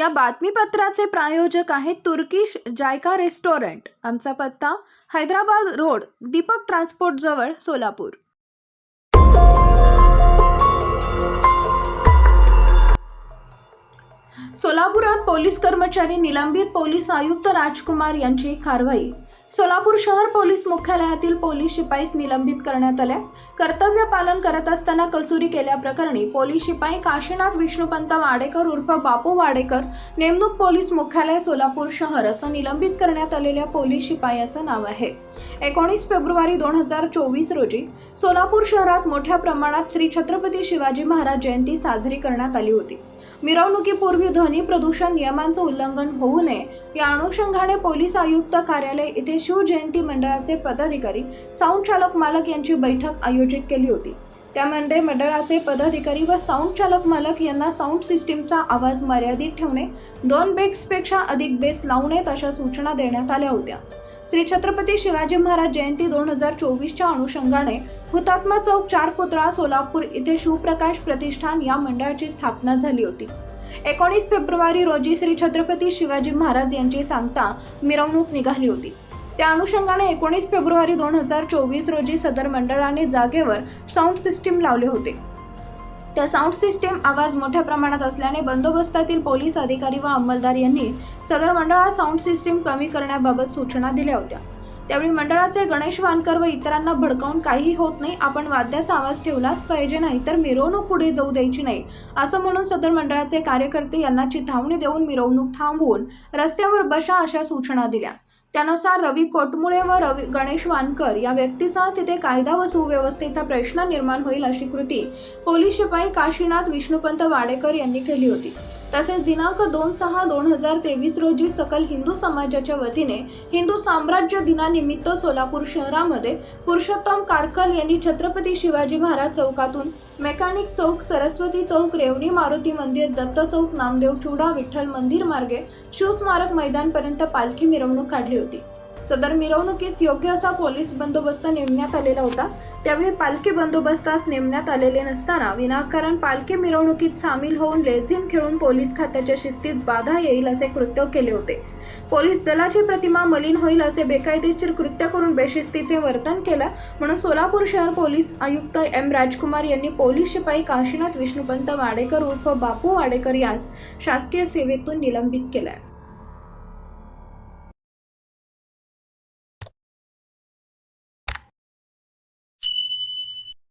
या बातमीपत्राचे प्रायोजक आहेत तुर्किश जायका रेस्टॉरंट आमचा पत्ता हैदराबाद रोड दीपक ट्रान्सपोर्ट जवळ सोलापूर. सोलापुरात पोलीस कर्मचारी निलंबित पोलीस आयुक्त राजकुमार यांची कारवाई सोलापूर शहर पोलीस मुख्यालयातील पोलीस शिपाईस निलंबित करण्यात आल्या. कर्तव्य पालन करत असताना कसुरी केल्याप्रकरणी पोलीस शिपाई काशीनाथ विष्णुपंत वाडेकर उर्फ बापू वाडेकर नेमणूक पोलीस मुख्यालय सोलापूर शहर असं निलंबित करण्यात आलेल्या पोलीस शिपायाचं नाव आहे. एकोणीस फेब्रुवारी दोन हजार चोवीस रोजी सोलापूर शहरात मोठ्या प्रमाणात श्री छत्रपती शिवाजी महाराज जयंती साजरी करण्यात आली होती. मिरवणुकीपूर्वी ध्वनी प्रदूषण नियमांचं उल्लंघन होऊ नये. या अनुषंगाने पोलीस आयुक्त कार्यालय येथे शिवजयंती मंडळाचे पदाधिकारी साऊंड चालक मालक यांची बैठक आयोजित केली होती. त्यामध्ये मंडळाचे पदाधिकारी व साऊंड चालक मालक यांना साऊंड सिस्टीमचा आवाज मर्यादित ठेवणे दोन बेक्सपेक्षा अधिक बेस लावू नयेत अशा सूचना देण्यात आल्या होत्या. श्री छत्रपती शिवाजी महाराज जयंती दोन हजार चोवीसच्या अनुषंगाने हुतात्मा चौक चार पुतळा सोलापूर इथे शिवप्रकाश प्रतिष्ठान या मंडळाची स्थापना झाली होती. एकोणीस फेब्रुवारी रोजी श्री छत्रपती शिवाजी महाराज यांची सांगता मिरवणूक निघाली होती. त्या अनुषंगाने एकोणीस फेब्रुवारी दोन हजार चोवीस रोजी सदर मंडळाने जागेवर साऊंड सिस्टीम लावले होते. त्या साऊंड सिस्टीम आवाज मोठ्या प्रमाणात असल्याने बंदोबस्तातील पोलीस अधिकारी व अंमलदार यांनी सदर मंडळात साऊंड सिस्टीम कमी करण्याबाबत सूचना दिल्या होत्या. त्यावेळी मंडळाचे गणेश वानकर व इतरांना भडकावून काही होत नाही आपण वाद्याचा आवाज ठेवलाच पाहिजे नाही तर मिरवणूक पुढे जाऊ द्यायची नाही असं म्हणून सदर मंडळाचे कार्यकर्ते यांना चिथावणी देऊन मिरवणूक थांबवून रस्त्यावर बशा अशा सूचना दिल्या. त्यानुसार रवी कोटमुळे व रवी गणेश वानकर या व्यक्तीसह तिथे कायदा व सुव्यवस्थेचा प्रश्न निर्माण होईल अशी कृती पोलीस शिपाई काशीनाथ विष्णुपंत वाडेकर यांनी केली होती. तसेच दिनांक दोन सहा दोन हजार तेवीस रोजी सकल हिंदू समाजाच्या वतीने हिंदू साम्राज्य दिनानिमित्त सोलापूर शहरामध्ये पुरुषोत्तम कारकल यांनी छत्रपती शिवाजी महाराज चौकातून मेकॅनिक चौक सरस्वती चौक रेवणी मारुती मंदिर दत्त चौक नामदेव चुडा विठ्ठल मंदिर मार्गे शिवस्मारक मैदानपर्यंत पालखी मिरवणूक काढली होती. सदर मिरवणुकीस योग्य असा पोलीस बंदोबस्त नेमण्यात आलेला होता. त्यावेळी पालखी बंदोबस्तास नेमण्यात आलेले नसताना विनाकारण पालखी मिरवणुकीत सामील होऊन लेझिम खेळून पोलीस खात्याच्या शिस्तीत बाधा येईल असे कृत्य केले होते. पोलीस दलाची प्रतिमा मलिन होईल असे बेकायदेशीर कृत्य करून बेशिस्तीचे वर्तन केलं म्हणून सोलापूर शहर पोलीस आयुक्त एम राजकुमार यांनी पोलीस शिपाई काशीनाथ विष्णुपंत वाडेकर उर्फ बापू वाडेकर यास शासकीय सेवेतून निलंबित केलं